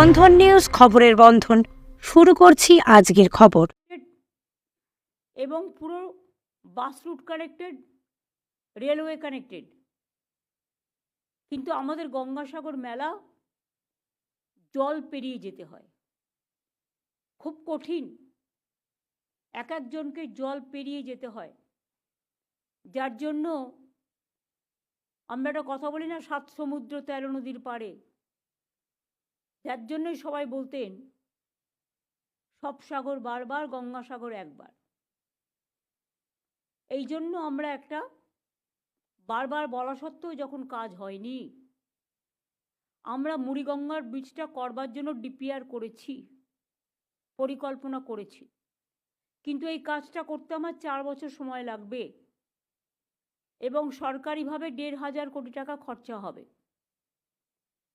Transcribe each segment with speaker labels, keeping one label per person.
Speaker 1: বন্ধন news খবরের বন্ধন। শুরু করছি আজকের খবর।
Speaker 2: এবং পুরো bus route connected, railway connected. কিন্তু আমাদের গঙ্গাসাগর মেলা জল পেরিয়ে যেতে হয়। খুব কঠিন। এক একজনকে জল পেরিয়ে যেতে হয়। যার জন্য আমরা একটা কথা বলি না, সাত সমুদ্র তেরো নদীর পাড়ে। যার জন্যই সবাই বলতেন, সব সাগর বারবার গঙ্গাসাগর একবার। এই জন্য আমরা একটা বারবার বলা সত্ত্বেও যখন কাজ হয়নি, আমরা মুড়িগঙ্গার ব্রিজটা করবার জন্য ডিপিআর করেছি, পরিকল্পনা করেছি। কিন্তু এই কাজটা করতে আমার চার বছর সময় লাগবে এবং সরকারিভাবে দেড় হাজার কোটি টাকা খরচা হবে।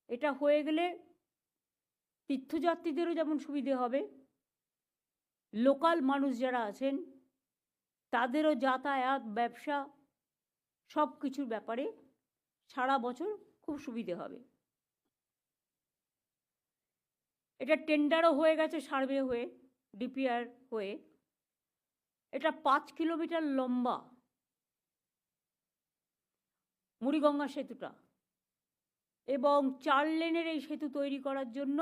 Speaker 2: এটা হয়ে গেলে তীর্থযাত্রীদেরও যেমন সুবিধে হবে, লোকাল মানুষ যারা আছেন, তাদেরও যাতায়াত, ব্যবসা সব কিছুর ব্যাপারে সারা বছর খুব সুবিধে হবে। এটা টেন্ডারও হয়ে গেছে সার্ভে হয়ে, ডিপিআর হয়ে। এটা পাঁচ কিলোমিটার লম্বা মুড়িগঙ্গা সেতুটা এবং চার লেনের এই সেতু তৈরি করার জন্য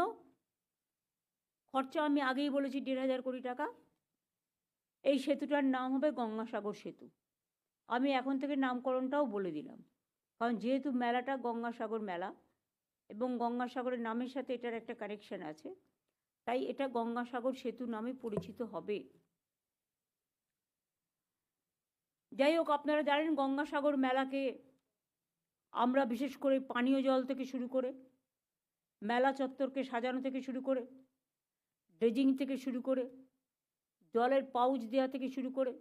Speaker 2: খরচা আমি আগেই বলেছি দেড় হাজার কোটি টাকা। এই সেতুটার নাম হবে গঙ্গাসাগর সেতু। আমি এখন থেকে নামকরণটাও বলে দিলাম। কারণ যেহেতু মেলাটা গঙ্গাসাগর মেলা এবং গঙ্গাসাগরের নামের সাথে এটার একটা কানেকশন আছে, তাই এটা গঙ্গাসাগর সেতু নামে পরিচিত হবে। যাই হোক, আপনারা জানেন গঙ্গাসাগর মেলাকে আমরা বিশেষ করে পানীয় জল থেকে শুরু করে, মেলা চত্বরকে সাজানো থেকে শুরু করে ড্রেজিং থেকে শুরু করে, জলের পাউচ দেওয়া থেকে শুরু করে,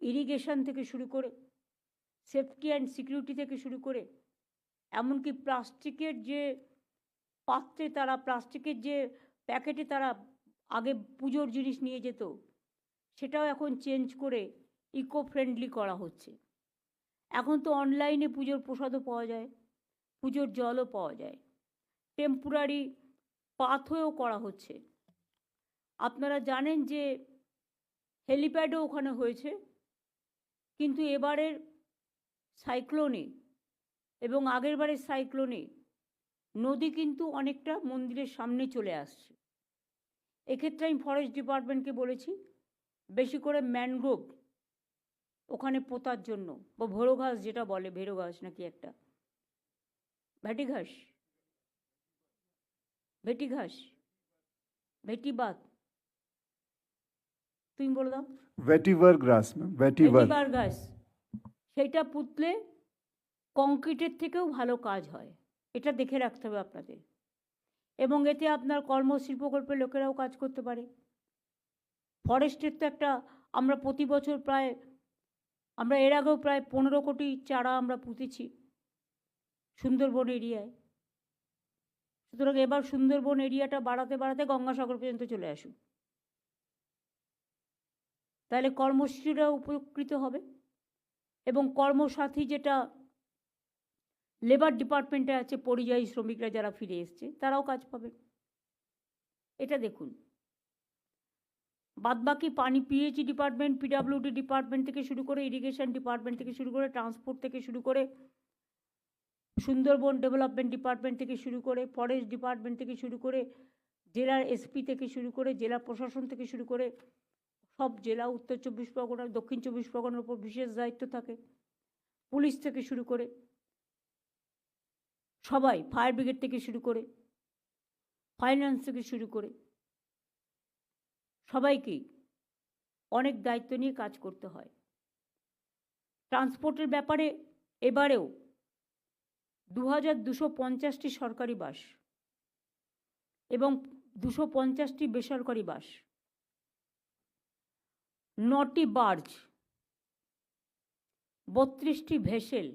Speaker 2: ইরিগেশন থেকে শুরু করে, সেফটি অ্যান্ড সিকিউরিটি থেকে শুরু করে, এমনকি প্লাস্টিকের যে পাত্রে তারা, প্লাস্টিকের যে প্যাকেটে তারা আগে পুজোর জিনিস নিয়ে যেত, সেটাও এখন চেঞ্জ করে ইকো ফ্রেন্ডলি করা হচ্ছে। এখন তো অনলাইনে পুজোর প্রসাদও পাওয়া যায়, পুজোর জলও পাওয়া যায়। টেম্পোরারি পাথওয়েও করা হচ্ছে। আপনারা জানেন যে হেলিপ্যাডও ওখানে হয়েছে, কিন্তু এবারের সাইক্লোনে এবং আগের বারের সাইক্লোনে নদী কিন্তু অনেকটা মন্দিরের সামনে চলে আসছে। এক্ষেত্রে আমি ফরেস্ট ডিপার্টমেন্টকে বলেছি, বেশি করে ম্যানগ্রোভ ওখানে পোতার জন্য বা ভোরো ঘাস যেটা বলে ভেরো ঘাস নাকি একটা। ভেটি ঘাস ভেটি ঘাস, ভেটি বাত তুমি বলে দাও।
Speaker 3: ভেটিভার গ্রাস
Speaker 2: ভেটিভার গ্রাস সেইটা পুতলে কংক্রিটের থেকেও ভালো কাজ হয়। এটা দেখে রাখতে হবে আপনাদের। এবং এতে আপনার কর্মশিল্প প্রকল্পের লোকেরাও কাজ করতে পারে। ফরেস্টের তো একটা আমরা প্রতি বছর প্রায় আমরা এর আগেও প্রায় পনেরো কোটি চারা আমরা পুঁতেছি সুন্দরবন এরিয়ায়। সুতরাং এবার সুন্দরবন এরিয়াটা বাড়াতে বাড়াতে গঙ্গাসাগর পর্যন্ত চলে আসুক। তাহলে কর্মসূচিরা উপকৃত হবে। এবং কর্মসাথী যেটা লেবার ডিপার্টমেন্টে আছে, পরিযায়ী শ্রমিকরা যারা ফিরে এসছে, তারাও কাজ পাবে। এটা দেখুন। বাদবাকি পানি পিএইচই ডিপার্টমেন্ট পিডাব্লিউডি ডিপার্টমেন্ট থেকে শুরু করে ইরিগেশন ডিপার্টমেন্ট থেকে শুরু করে ট্রান্সপোর্ট থেকে শুরু করে সুন্দরবন ডেভেলপমেন্ট ডিপার্টমেন্ট থেকে শুরু করে ফরেস্ট ডিপার্টমেন্ট থেকে শুরু করে জেলার এসপি থেকে শুরু করে জেলা প্রশাসন থেকে শুরু করে সব জেলা, উত্তর চব্বিশ পরগনা, দক্ষিণ চব্বিশ পরগনার উপর বিশেষ দায়িত্ব থাকে। পুলিশ থেকে শুরু করে সবাই, ফায়ার ব্রিগেড থেকে শুরু করে, ফাইন্যান্স থেকে শুরু করে সবাইকেই অনেক দায়িত্ব নিয়ে কাজ করতে হয়। ট্রান্সপোর্টের ব্যাপারে এবারেও দু হাজার দুশো পঞ্চাশটি সরকারি বাস এবং দুশো পঞ্চাশটি বেসরকারি বাস নটি বার্জ, বত্রিশটি ভেসেল,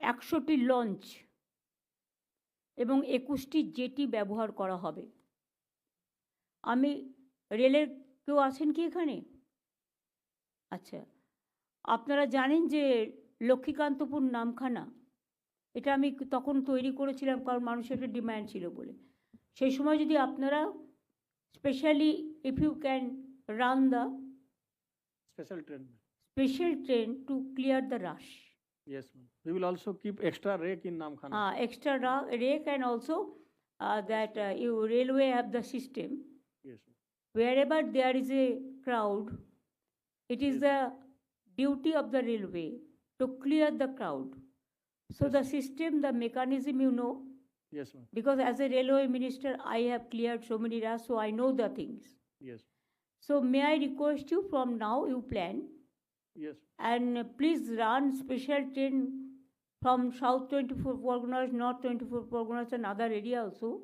Speaker 2: একশোটি লঞ্চ এবং একুশটি জেটি ব্যবহার করা হবে। আমি, রেলের কেউ আছেন কি এখানে? আচ্ছা আপনারা জানেন যে লক্ষ্মীকান্তপুর নামখানা, এটা আমি তখন তৈরি করেছিলাম কারণ মানুষের একটা ডিম্যান্ড ছিল বলে। সেই সময় যদি আপনারা specially if you can run the
Speaker 4: special train.
Speaker 2: Special train to clear the rush.
Speaker 4: Yes, ma'am. We will also keep extra rake in Namkhana.
Speaker 2: Uh, extra ra- rake and also uh, that uh, you railway have the system.
Speaker 4: Yes. Ma'am.
Speaker 2: Wherever there is a crowd, it is
Speaker 4: yes.
Speaker 2: the duty of the railway to clear the crowd. So yes. the system, the mechanism, you know.
Speaker 4: Yes, ma'am.
Speaker 2: Because as a railway minister, I have cleared so many rush, so I know the things.
Speaker 4: Yes
Speaker 2: so may i request you from now you plan
Speaker 4: Yes.
Speaker 2: and please run special train from south 24 Parganas, north 24 Parganas and other area also,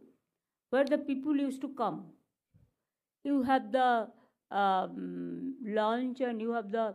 Speaker 2: where the people used to come. You have the um, lunch and you have the